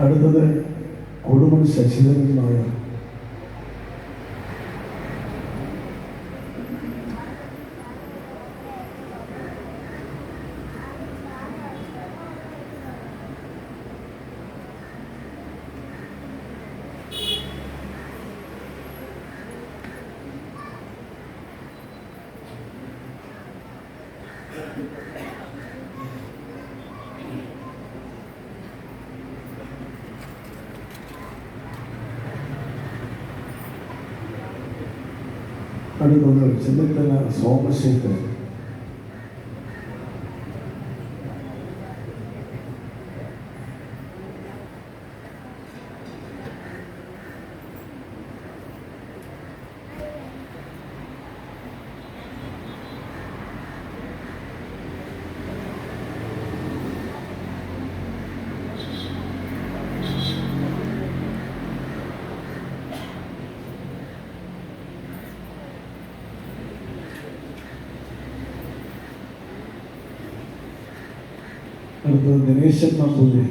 അടുത്തത് കൊടുമൺ ശശിധരൻ നായർ അടുത്തത് ചെന്നിത്തല സോമശേഖരൻ. അടുത്തത് ദിനേശൻ നമ്പൂതിരി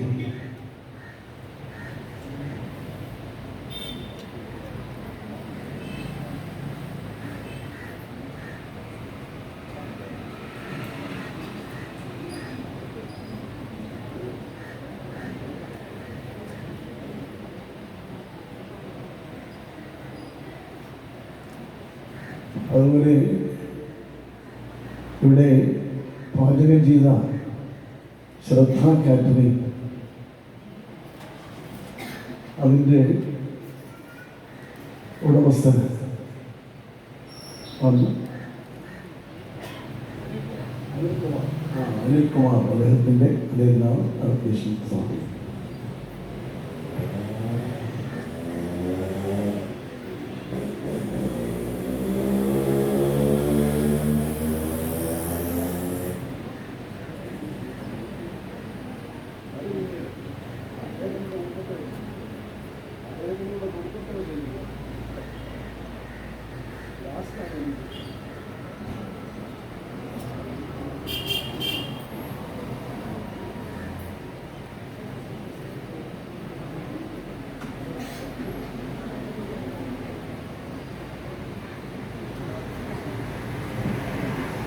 അതുപോലെ ഇവിടെ പാചകം ചെയ്ത ശ്രദ്ധ കാറ്ററിംഗ് അതിന്റെ ഉടമസ്ഥൻ വന്നു. അനിൽ കുമാർ. അദ്ദേഹത്തിന്റെ അദ്ദേഹത്തിനാണ് അപ്ഡേഷൻ സ്വാമി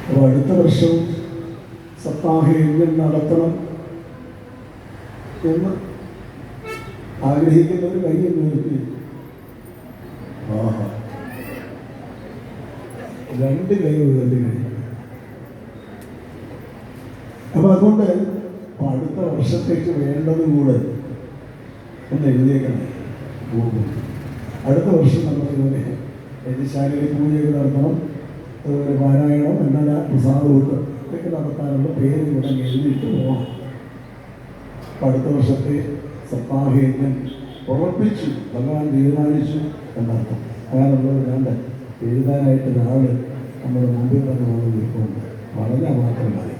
അപ്പോൾ അടുത്ത വർഷം എങ്ങനെ നടത്തണം എന്ന് ആഗ്രഹിക്കുന്നവർ കയ്യിൽ നിർത്തി രണ്ട് കൈ ഉയർത്തി അപ്പൊ അതുകൊണ്ട് അടുത്ത വർഷത്തേക്ക് വേണ്ടത് കൂടെ ഒന്ന് എഴുതിയേക്കണം. പോകും അടുത്ത വർഷം നമ്മൾ എന്റെ ശാരീരിക പൂജയൊക്കെ നടത്തണം. അതുപോലെ പാരായണം എന്നല്ല പ്രസാദമൊക്കെ ഇതൊക്കെ നടത്താനുള്ള പേര് കൂടെ എഴുതിയിട്ട് പോകണം അടുത്ത വർഷത്തെ സപ്താഹയജ്ഞം ഉറപ്പിച്ചു ഭഗവാൻ തീരുമാനിച്ചു എന്നർത്ഥം അങ്ങനെയുള്ളത് കണ്ട് എഴുതാനായിട്ട് ഒരാൾ നമ്മുടെ മുമ്പിൽ തന്നെ വന്ന് നിൽക്കുന്നുണ്ട്. വളരെ മാത്രം മതി